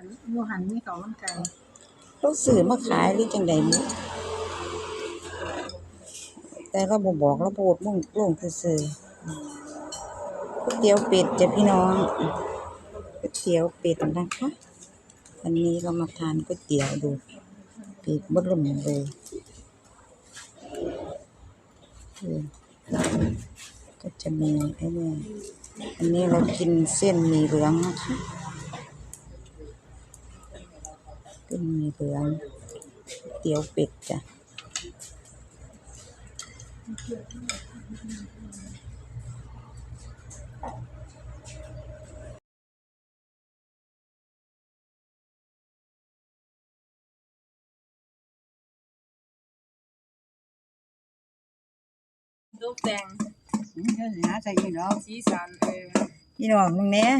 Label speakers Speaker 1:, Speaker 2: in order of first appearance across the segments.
Speaker 1: หันหันมีเขามันไก่
Speaker 2: เราซื้อมาขายหรือจังใดบุแต่เราบ่บอกเราโพดมุ่งลงซื่อๆก๋วยเตี๋ยวเป็ดจ้ะพี่น้องก๋วยเตี๋ยวเป็ดนะคะวันนี้เรามาทานก๋วยเตี๋ยวดูเป็ดบ่ล่มเลยก็จะมีไอ้นี่อันนี้เรากินเส้นหมี่เหลืองนะคะ เป็นหมี่เหลืองก๋วยเตี๋ยวเป็ดจ้ะ
Speaker 3: ตกแต่ง
Speaker 2: หาใส่ยี่ดอก
Speaker 3: สีสันเออ
Speaker 2: พี่น้องมึงเนี้ย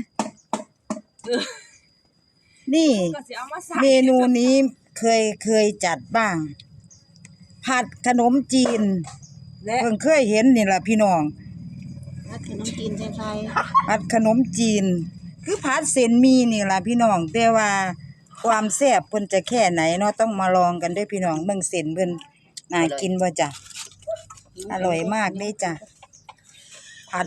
Speaker 2: นี่
Speaker 3: ก็สิเอามาใส่
Speaker 2: เมนูนี้เคยเคยจัดบ้าง ผัดขนมจีน
Speaker 3: และ
Speaker 2: เพิ่งเคยเห็นนี่แหละพี่น้อง
Speaker 1: ถ้าคือน้ำกินใช่ไฟ
Speaker 2: ผัดขนมจีน คือผัดเส้นหมีนี่ล่ะพี่น้องแต่ว่าความแซ่บเพิ่นจะแค่ไหนเนาะต้องมาลองกันเด้วยพี่น้องเบิ่งเส้นเพิ่นน่ากินบ่จ้ะอร่อยมากเด้จ้ะผัด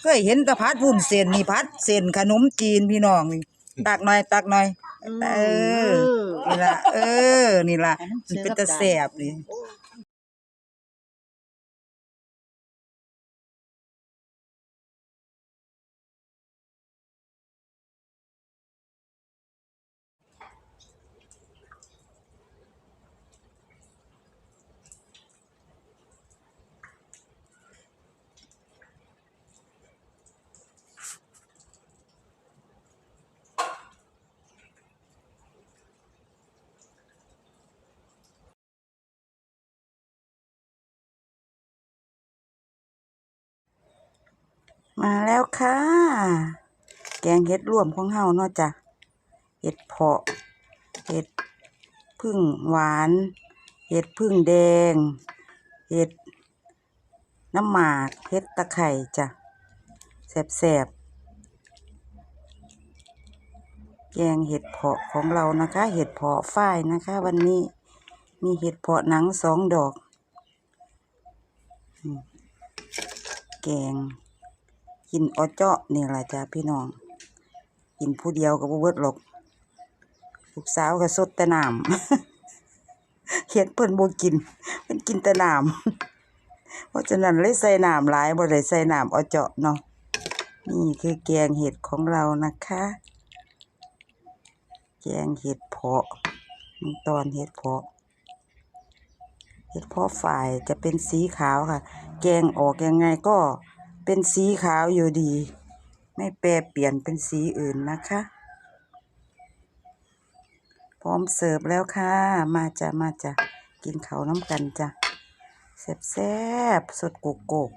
Speaker 2: เคยเห็นแต่ผัดวุ้นเส้นนี่ผัดเส้นขนมจีนพี่น้องนี่ ตักหน่อยตักหน่อย เออ นี่ล่ะ เออ นี่ล่ะมันเป็นตะแซ่บนี่ มาแล้วค่ะ แกงเห็ดรวมของเฮาเนาะจ้ะเห็ดเพาะเห็ดพึ่งหวาน เห็ดพึ่งแดง เห็ดน้ำหมากเห็ดตะไคร่จ้ะแซ่บแกงเห็ดเพาะของเรานะคะ เห็ดเพาะฝ้ายนะคะ วันนี้มีเห็ดเพาะหนังสองดอก แกง กินออเจาะนี่แหละจ้ะพี่น้อง กินผู้เดียวก็บ่เบิร์ดหรอกลูกสาวก็สดแต่น้ำเฮ็ดเพิ่นบ่กินเพิ่นกินแต่น้ำเพราะฉะนั้นเลยใส่น้ำหลายบ่ได้ใส่น้ำออเจาะเนาะนี่คือแกงเห็ดของเรานะคะ แกงเห็ดเพาะตอนเห็ดเพาะเห็ดเพาะฝ่ายจะเป็นสีขาวค่ะ แกงออกยังไงก็ เป็นสีขาวอยู่ดี ไม่แปรเปลี่ยนเป็นสีอื่นนะคะ พร้อมเสิร์ฟแล้วค่ะ มาจ้ะมาจ้ะกินเขาน้ำกันจ้ะแซ่บๆสดโกโกก